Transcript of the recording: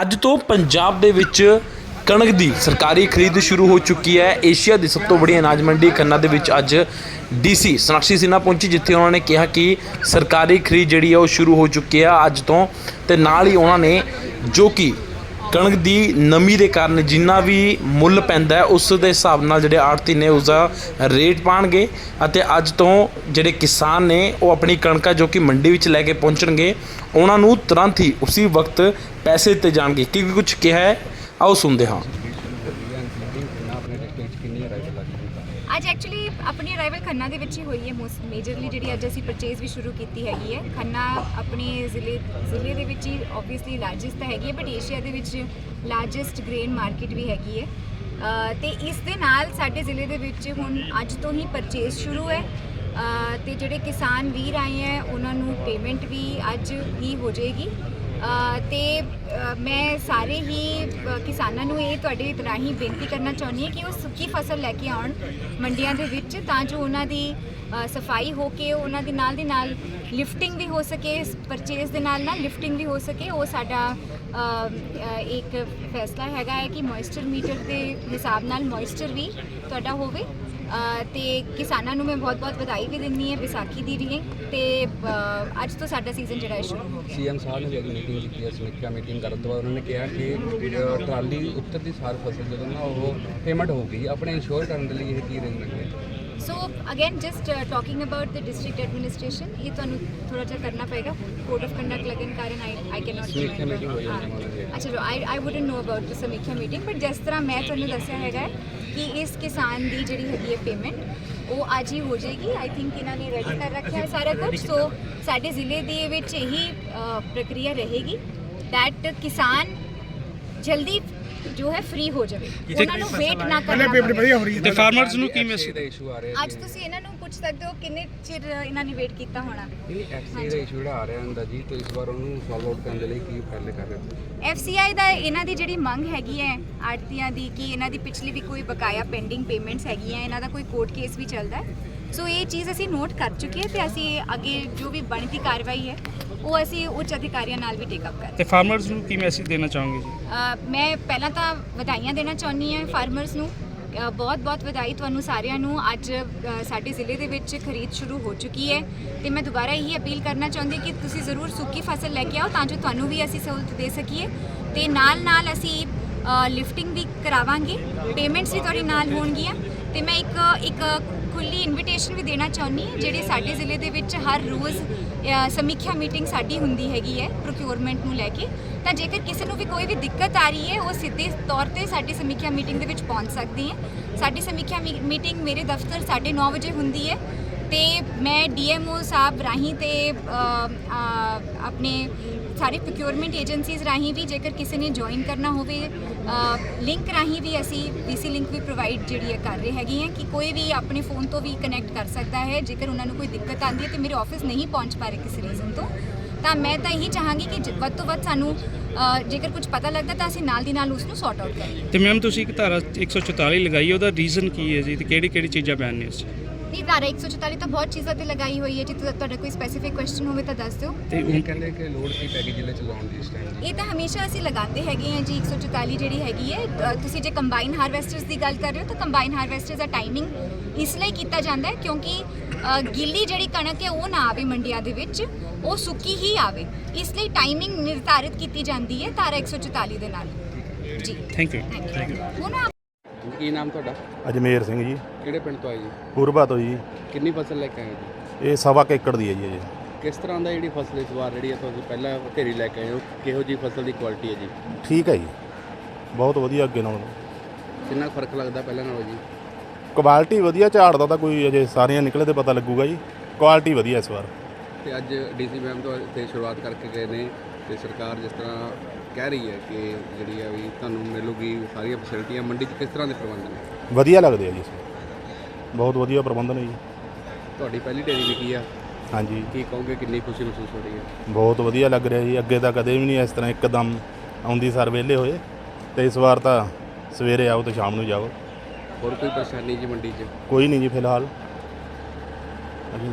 ਅੱਜ ਤੋਂ ਪੰਜਾਬ ਦੇ ਵਿੱਚ ਕਣਕ ਦੀ ਸਰਕਾਰੀ ਖਰੀਦ ਸ਼ੁਰੂ ਹੋ ਚੁੱਕੀ ਹੈ। ਏਸ਼ੀਆ ਦੀ ਸਭ ਤੋਂ ਵੱਡੀ ਅਨਾਜ ਮੰਡੀ ਖੰਨਾ ਦੇ ਵਿੱਚ ਅੱਜ ਡੀਸੀ ਸਨਾਕਸ਼ੀ ਸਿਨਹਾ ਪਹੁੰਚੀ, ਜਿੱਥੇ ਉਹਨਾਂ ਨੇ ਕਿਹਾ ਕਿ ਸਰਕਾਰੀ ਖਰੀਦ ਜਿਹੜੀ ਹੈ ਉਹ ਸ਼ੁਰੂ ਹੋ ਚੁੱਕੀ ਹੈ ਅੱਜ ਤੋਂ ਤੇ ਨਾਲ ਹੀ ਉਹਨਾਂ ਨੇ ਜੋ ਕਿ ਕਣਕ ਦੀ ਨਮੀ ਦੇ ਕਾਰਨ ਜਿੰਨਾ ਵੀ ਮੁੱਲ ਪੈਂਦਾ ਉਸ ਦੇ ਹਿਸਾਬ ਨਾਲ ਜਿਹੜੇ ਆੜਤੀ ਨੇ ਉਸ ਦਾ ਰੇਟ ਪਾਣਗੇ ਅਤੇ ਅੱਜ ਤੋਂ ਜਿਹੜੇ ਕਿਸਾਨ ਨੇ, ਉਹ ਆਪਣੀ ਕਣਕਾਂ ਜੋ ਕਿ ਮੰਡੀ ਵਿੱਚ ਲੈ ਕੇ ਪਹੁੰਚਣਗੇ, ਉਹਨਾਂ ਨੂੰ ਤੁਰੰਤ ਹੀ ਉਸੇ ਵਕਤ ਪੈਸੇ ਦਿੱਤੇ ਜਾਣਗੇ। ਕਿਉਂਕਿ ਕੁਝ ਕਿਹਾ ਹੈ? ਆਓ ਸੁਣਦੇ ਹਾਂ। ਅੱਜ ਐਕਚੁਅਲੀ ਆਪਣੀ ਅਰਾਈਵਲ ਖੰਨਾ ਦੇ ਵਿੱਚ ਹੀ ਹੋਈ ਹੈ ਮੋਸਟ ਮੇਜਰਲੀ ਜਿਹੜੀ ਅੱਜ ਅਸੀਂ ਪਰਚੇਸ ਵੀ ਸ਼ੁਰੂ ਕੀਤੀ ਹੈਗੀ ਹੈ। ਖੰਨਾ ਆਪਣੇ ਜ਼ਿਲ੍ਹੇ ਜ਼ਿਲ੍ਹੇ ਦੇ ਵਿੱਚ ਹੀ ਆਬਵੀਅਸਲੀ ਲਾਰਜੈਸਟ ਤਾਂ ਹੈਗੀ ਹੈ ਬਟ ਏਸ਼ੀਆ ਦੇ ਵਿੱਚ ਲਾਰਜੈਸਟ ਗ੍ਰੇਨ ਮਾਰਕੀਟ ਵੀ ਹੈਗੀ ਹੈ। ਅ, ਤੇ ਇਸ ਦੇ ਨਾਲ ਸਾਡੇ ਜ਼ਿਲ੍ਹੇ ਦੇ ਵਿੱਚ ਹੁਣ ਅੱਜ ਤੋਂ ਹੀ ਪਰਚੇਜ਼ ਸ਼ੁਰੂ ਹੈ। ਅ, ਤੇ ਜਿਹੜੇ ਕਿਸਾਨ ਵੀਰ ਆਏ ਹੈ ਉਹਨਾਂ ਨੂੰ ਪੇਮੈਂਟ ਵੀ ਅੱਜ ਹੀ ਹੋ ਜਾਏਗੀ। ਤੇ ਮੈਂ ਸਾਰੇ ਹੀ ਕਿਸਾਨਾਂ ਨੂੰ ਇਹ ਤੁਹਾਡੇ ਰਾਹੀਂ ਬੇਨਤੀ ਕਰਨਾ ਚਾਹੁੰਦੀ ਹਾਂ ਕਿ ਉਹ ਸੁੱਕੀ ਫਸਲ ਲੈ ਕੇ ਆਉਣ ਮੰਡੀਆਂ ਦੇ ਵਿੱਚ, ਤਾਂ ਜੋ ਉਹਨਾਂ ਦੀ ਸਫ਼ਾਈ ਹੋ ਕੇ ਉਹਨਾਂ ਦੇ ਨਾਲ ਦੀ ਨਾਲ ਲਿਫਟਿੰਗ ਵੀ ਹੋ ਸਕੇ, ਪਰਚੇਸ ਦੇ ਨਾਲ ਨਾਲ ਲਿਫਟਿੰਗ ਵੀ ਹੋ ਸਕੇ। ਉਹ ਸਾਡਾ ਇੱਕ ਫੈਸਲਾ ਹੈਗਾ ਹੈ ਕਿ ਮੋਇਸਚਰ ਮੀਟਰ ਦੇ ਹਿਸਾਬ ਨਾਲ ਮੋਇਸਚਰ ਵੀ ਤੁਹਾਡਾ ਹੋਵੇ। ਤੇ ਕਿਸਾਨਾਂ ਨੂੰ ਮੈਂ ਬਹੁਤ-ਬਹੁਤ ਵਧਾਈ ਵੀ ਦਿੰਦੀ ਹਾਂ, ਵਿਸਾਖੀ ਦੀ ਵੀ ਤੇ ਅੱਜ ਤੋਂ ਸਾਡਾ ਸੀਜ਼ਨ ਜਿਹੜਾ ਹੈ ਸ਼ੁਰੂ ਹੋ ਗਿਆ। ਸੀਐਮ ਸਾਹਿਬ ਨੇ ਜਿਹੜੀ ਮੀਟਿੰਗ ਕੀਤੀ ਹੈ, ਸਮੀਖਿਆ ਮੀਟਿੰਗ ਕਰਨ ਤੋਂ ਬਾਅਦ ਉਹਨਾਂ ਨੇ ਕਿਹਾ ਕਿ ਟਰਾਲੀ ਉੱਤਰ ਦੀ ਸਾਰ ਫਸਲ ਜਦੋਂ ਨਾ ਉਹ ਪੇਮੈਂਟ ਹੋ ਗਈ, ਆਪਣੇ ਇੰਸ਼ੋਰ ਕਰਨ ਦੇ ਲਈ ਇਹ ਕੀ ਅਰੇਂਜਮੈਂਟ ਹੈ? So again just talking about the district administration ਇਹ ਤੁਹਾਨੂੰ ਥੋੜਾ ਜਿਹਾ ਕਰਨਾ ਪਏਗਾ ਕੋਡ ਆਫ ਕੰਡਕਟ ਲੱਗਣ ਕਾਰਨ ਆਈ ਆਈ ਕੈਨ ਨਾਟ। ਅੱਛਾ ਜੋ ਆਈ ਆਈ ਵੁਡਨਟ ਨੋ ਅਬਾਊਟ ਦ ਸਮੀਖਿਆ ਮੀਟਿੰਗ ਬਟ ਜਿਸ ਤਰ੍ਹਾਂ ਮੈਂ ਤੁਹਾਨੂੰ ਦੱਸਿਆ ਹੈਗਾ ਕਿ ਇਸ ਕਿਸਾਨ ਦੀ ਜਿਹੜੀ ਹੈਗੀ ਹੈ ਪੇਮੈਂਟ ਉਹ ਅੱਜ ਹੀ ਹੋ ਜਾਏਗੀ ਆਈ ਥਿੰਕ ਇਹਨਾਂ ਨੇ ਰੈਡੀ ਕਰ ਰੱਖਿਆ ਹੈ ਸਾਰਾ ਕੁਝ ਸੋ ਸਾਡੇ ਜ਼ਿਲ੍ਹੇ ਦੇ ਵਿੱਚ ਇਹੀ ਪ੍ਰਕਿਰਿਆ ਰਹੇਗੀ ਦੈਟ ਕਿਸਾਨ ਜਲਦੀ ਜੋ ਹੈ ਫ੍ਰੀ ਹੋ ਜਾਵੇ। ਉਹਨਾਂ ਨੂੰ ਵੇਟ ਨਾ ਕਰਨਾ ਪਵੇ। ਤੇ ਫਾਰਮਰਸ ਨੂੰ ਕੀ ਮੈਸੇਜ ਦਾ ਇਸ਼ੂ ਆ ਰਿਹਾ ਅੱਜ ਤੁਸੀਂ ਇਹਨਾਂ ਨੂੰ ਪੁੱਛ ਸਕਦੇ ਹੋ ਕਿੰਨੇ ਚਿਰ ਇਹਨਾਂ ਨੇ ਵੇਟ ਕੀਤਾ ਹੋਣਾ। ਇਹ ਐਫਸੀਏ ਦਾ ਇਸ਼ੂ ਜਿਹੜਾ ਆ ਰਿਹਾ ਹੁੰਦਾ ਜੀ ਤੇ ਇਸ ਵਾਰ ਉਹਨੂੰ ਸੋਲਵ ਆਊਟ ਕਰਨ ਦੇ ਲਈ ਕੀ ਪਹਿਲੇ ਕਰ ਰਹੇ ਹੋ FCI ਦਾ ਇਹਨਾਂ ਦੀ ਜਿਹੜੀ ਮੰਗ ਹੈਗੀ ਹੈ ਆੜਤੀਆਂ ਦੀ ਕਿ ਇਹਨਾਂ ਦੀ ਪਿਛਲੀ ਵੀ ਕੋਈ ਬਕਾਇਆ ਪੈਂਡਿੰਗ ਪੇਮੈਂਟਸ ਹੈਗੀਆਂ ਇਹਨਾਂ ਦਾ ਕੋਈ ਕੋਰਟ ਕੇਸ ਵੀ ਚੱਲਦਾ ਹੈ? ਸੋ ਇਹ ਚੀਜ਼ ਅਸੀਂ ਨੋਟ ਕਰ ਚੁੱਕੇ ਹਾਂ ਤੇ ਅਸੀਂ ਅੱਗੇ ਜੋ ਵੀ ਬਣਦੀ ਕਾਰਵਾਈ ਹੈ ਉਹ ਅਸੀਂ ਉੱਚ ਅਧਿਕਾਰੀਆਂ ਨਾਲ ਵੀ ਟੇਕ ਅਪ ਕਰ ਤੇ ਫਾਰਮਰਸ ਨੂੰ ਕੀ ਮੈਸੇਜ ਦੇਣਾ ਚਾਹੋਗੇ ਜੀ? ਅ, ਮੈਂ ਪਹਿਲਾਂ ਤਾਂ ਵਧਾਈਆਂ ਦੇਣਾ ਚਾਹੁੰਦੀ ਹਾਂ ਫਾਰਮਰਸ ਨੂੰ। ਬਹੁਤ ਬਹੁਤ ਵਧਾਈ ਤੁਹਾਨੂੰ ਸਾਰਿਆਂ ਨੂੰ। ਅੱਜ ਅ, ਸਾਡੇ ਜ਼ਿਲ੍ਹੇ ਦੇ ਵਿੱਚ ਖਰੀਦ ਸ਼ੁਰੂ ਹੋ ਚੁੱਕੀ ਹੈ ਤੇ ਮੈਂ ਦੁਬਾਰਾ ਇਹੀ ਅਪੀਲ ਕਰਨਾ ਚਾਹੁੰਦੀ ਕਿ ਤੁਸੀਂ ਜ਼ਰੂਰ ਸੁੱਕੀ ਫਸਲ ਲੈ ਕੇ ਆਓ ਤਾਂ ਜੋ ਤੁਹਾਨੂੰ ਵੀ ਅਸੀਂ ਸਹੂਲਤ ਦੇ ਸਕੀਏ। ਤੇ ਨਾਲ ਨਾਲ ਅਸੀਂ ਲਿਫਟਿੰਗ ਵੀ ਕਰਾਵਾਂਗੇ। ਪੇਮੈਂਟਸ ਵੀ ਤੁਹਾਡੇ ਨਾਲ ਹੋਣਗੀਆਂ। ਤੇ ਮੈਂ ਇੱਕ ਇੱਕ ਖੁੱਲੀ ਇਨਵੀਟੇਸ਼ਨ ਵੀ ਦੇਣਾ ਚਾਹੁੰਦੀ ਹਾਂ, ਜਿਹੜੇ ਸਾਡੇ ਜ਼ਿਲ੍ਹੇ ਦੇ ਵਿੱਚ ਹਰ ਰੋਜ਼ ਸਮੀਖਿਆ ਮੀਟਿੰਗ ਸਾਡੀ ਹੁੰਦੀ ਹੈਗੀ ਹੈ ਪ੍ਰੋਕਿਉਰਮੈਂਟ ਨੂੰ ਲੈ ਕੇ। ਤਾਂ ਜੇਕਰ ਕਿਸੇ ਨੂੰ ਵੀ ਕੋਈ ਵੀ ਦਿੱਕਤ ਆ ਰਹੀ ਹੈ, ਉਹ ਸਿੱਧੇ ਤੌਰ ਤੇ ਸਾਡੀ ਸਮੀਖਿਆ ਮੀਟਿੰਗ ਦੇ ਵਿੱਚ ਪਹੁੰਚ ਸਕਦੀ ਹੈ। ਸਾਡੀ ਸਮੀਖਿਆ ਮੀ- ਮੀਟਿੰਗ ਮੇਰੇ ਦਫ਼ਤਰ 9:30 ਵਜੇ ਹੁੰਦੀ ਹੈ ਤੇ ਮੈਂ ਡੀਐਮਓ ਸਾਹਿਬ ਰਾਹੀਂ ਤੇ ਆਪਣੇ ਸਾਰੇ ਪ੍ਰੋਕਿਉਰਮੈਂਟ ਏਜੰਸੀਜ਼ ਰਾਹੀਂ ਵੀ ਜੇਕਰ ਕਿਸੇ ਨੇ ਜੁਆਇਨ ਕਰਨਾ ਹੋਵੇ ਲਿੰਕ ਰਾਹੀਂ ਵੀ ਅਸੀਂ ਵੀਸੀ ਲਿੰਕ ਵੀ ਪ੍ਰੋਵਾਈਡ ਜਿਹੜੀ ਹੈ ਕਰ ਰਹੇ ਹੈਗੇ ਹਾਂ ਕਿ ਕੋਈ ਵੀ ਆਪਣੇ ਫੋਨ ਤੋਂ ਵੀ ਕਨੈਕਟ ਕਰ ਸਕਦਾ ਹੈ, ਜੇਕਰ ਉਹਨਾਂ ਨੂੰ ਕੋਈ ਦਿੱਕਤ ਆਉਂਦੀ ਹੈ ਤੇ ਮੇਰੇ ਆਫਿਸ ਨਹੀਂ ਪਹੁੰਚ ਪਾ ਰਹੇ ਕਿਸੇ ਰੀਜ਼ਨ ਤੋਂ, ਤਾਂ ਮੈਂ ਤਾਂ ਇਹੀ ਚਾਹਾਂਗੀ ਕਿ ਜ- ਵੱਧ ਤੋਂ ਵੱਧ ਸਾਨੂੰ ਜੇਕਰ ਕੁਝ ਪਤਾ ਲੱਗਦਾ ਤਾਂ ਅਸੀਂ ਨਾਲ ਦੀ ਨਾਲ ਉਸ ਨੂੰ ਸੌਰਟ ਆਊਟ ਕਰੀਏ। ਤੇ ਮੈਮ ਤੁਸੀਂ ਇੱਕ ਧਾਰਾ 144 ਲਗਾਈ, ਉਹਦਾ ਰੀਜ਼ਨ ਕੀ ਹੈ ਜੀ? ਤੇ ਕਿਹੜੀ ਕਿਹੜੀ ਚੀਜ਼ਾਂ ਬਿਆਨ ਨੇ ਉਸ 'ਚ? ਨਹੀਂ ਧਾਰਾ 144 ਤਾਂ ਬਹੁਤ ਚੀਜ਼ਾਂ ਤੇ ਲਗਾਈ ਹੋਈ ਹੈ ਜੇ ਤੁਹਾ- ਤੁਹਾਡਾ ਕੋਈ ਸਪੈਸੀਫਿਕ ਕੁਐਸਚਨ ਹੋਵੇ ਤਾਂ ਦੱਸ ਦਿਓ। ਤੇ ਇਹ ਹੁਣ ਕਹਿੰਦੇ ਕਿ ਲੋਡ ਕੀ ਪੈ ਗਈ ਜ਼ਿਲ੍ਹੇ ਚ ਲਾਉਣ ਦੀ ਇਸ ਟਾਈਮ ਇਹ ਤਾਂ ਹਮੇਸ਼ਾ ਅਸੀਂ ਲਗਾਉਂਦੇ ਹੈਗੇ ਹਾਂ ਜੀ 144 ਜਿਹੜੀ ਹੈਗੀ ਹੈ ਤੁਸੀਂ ਜੇ ਕੰਬਾਈਨ ਹਾਰਵੈਸਟਰਸ ਦੀ ਗੱਲ ਕਰ ਰਹੇ ਹੋ ਤਾਂ ਕੰਬਾਈਨ ਹਾਰਵੈਸਟਰਸ ਦਾ ਟਾਈਮਿੰਗ ਇਸ ਲਈ ਕੀਤਾ ਜਾਂਦਾ ਹੈ ਕਿਉਂਕਿ ਗਿੱਲੀ ਜਿਹੜੀ ਕਣਕ ਹੈ ਉਹ ਨਾ ਆਵੇ ਮੰਡੀਆਂ ਦੇ ਵਿੱਚ ਉਹ ਸੁੱਕੀ ਹੀ ਆਵੇ। ਇਸ ਲਈ ਟਾਈਮਿੰਗ ਨਿਰਧਾਰਿਤ ਕੀਤੀ ਜਾਂਦੀ ਹੈ ਧਾਰਾ 144 ਦੇ ਨਾਲ। ਜੀ। ਥੈਂਕ ਯੂ ਥੈਂਕ ਯੂ ਕੀ ਨਾਮ ਤੁਹਾਡਾ? ਅਜਮੇਰ ਸਿੰਘ ਜੀ। ਕਿਹੜੇ ਪਿੰਡ ਤੋਂ ਆਏ ਜੀ? ਪੂਰਬਾ ਤੋਂ ਜੀ। ਕਿੰਨੀ ਫਸਲ ਲੈ ਕੇ ਆਏ ਜੀ? ਇਹ ਸਵਾ ਕੁ ਏਕੜ ਦੀ ਹੈ ਜੀ ਇਹ। ਕਿਸ ਤਰ੍ਹਾਂ ਦਾ ਜਿਹੜੀ ਫਸਲ ਇਸ ਵਾਰ ਜਿਹੜੀ ਹੈ ਤੁਸੀਂ ਪਹਿਲਾਂ ਢੇਰੀ ਲੈ ਕੇ ਆਏ ਹੋ? ਕਿਹੋ ਜੀ ਫਸਲ ਦੀ ਕੁਆਲਿਟੀ ਹੈ ਜੀ? ਠੀਕ ਹੈ ਜੀ। ਬਹੁਤ ਵਧੀਆ ਅੱਗੇ ਨਾਲੋਂ। ਕਿੰਨਾ ਫ਼ਰਕ ਲੱਗਦਾ ਪਹਿਲਾਂ ਨਾਲੋਂ ਜੀ? ਕੁਆਲਿਟੀ ਵਧੀਆ ਝਾੜ ਦਾ ਤਾਂ ਕੋਈ ਅਜੇ ਸਾਰੀਆਂ ਨਿਕਲੇ ਤੇ ਪਤਾ ਲੱਗੂਗਾ ਜੀ। ਕੁਆਲਿਟੀ ਵਧੀਆ ਇਸ ਵਾਰ। ਤੇ ਅੱਜ ਡੀਸੀ ਮੈਮ ਤੋਂ ਇੱਥੇ ਸ਼ੁਰੂਆਤ ਕਰਕੇ ਗਏ ਨੇ ਤੇ ਸਰਕਾਰ ਜਿਸ ਤਰ੍ਹਾਂ ਕਹਿ ਰਹੀ ਹੈ ਕਿ ਜਿਹੜੀ ਆ ਵੀ ਤੁਹਾਨੂੰ ਮਿਲੂਗੀ ਸਾਰੀਆਂ ਫੈਸਿਲਿਟੀਆਂ ਮੰਡੀ 'ਚ ਕਿਸ ਤਰ੍ਹਾਂ ਦੇ ਪ੍ਰਬੰਧ ਨੇ? ਵਧੀਆ ਲੱਗਦੇ ਆ ਜੀ ਬਹੁਤ ਵਧੀਆ ਪ੍ਰਬੰਧ ਨੇ ਜੀ। ਤੁਹਾਡੀ ਪਹਿਲੀ ਢੇਰੀ ਵਿਕੀ ਆ। ਹਾਂਜੀ। ਕੀ ਕਹੋਗੇ ਕਿੰਨੀ ਖੁਸ਼ੀ ਮਹਿਸੂਸ ਹੋ ਰਹੀ ਹੈ? ਬਹੁਤ ਵਧੀਆ ਲੱਗ ਰਿਹਾ ਜੀ। ਅੱਗੇ ਤਾਂ ਕਦੇ ਵੀ ਨਹੀਂ ਇਸ ਤਰ੍ਹਾਂ ਇੱਕਦਮ ਆਉਂਦੀ ਸਰ ਵਿਹਲੇ ਹੋਏ। ਤੇ ਇਸ ਵਾਰ ਤਾਂ ਸਵੇਰੇ ਆਓ ਤੇ ਸ਼ਾਮ ਨੂੰ ਜਾਓ। ਹੋਰ ਕੋਈ ਪਰੇਸ਼ਾਨੀ ਜੀ ਮੰਡੀ 'ਚ? ਕੋਈ ਨਹੀਂ ਜੀ ਫਿਲਹਾਲ। ਅਜੇ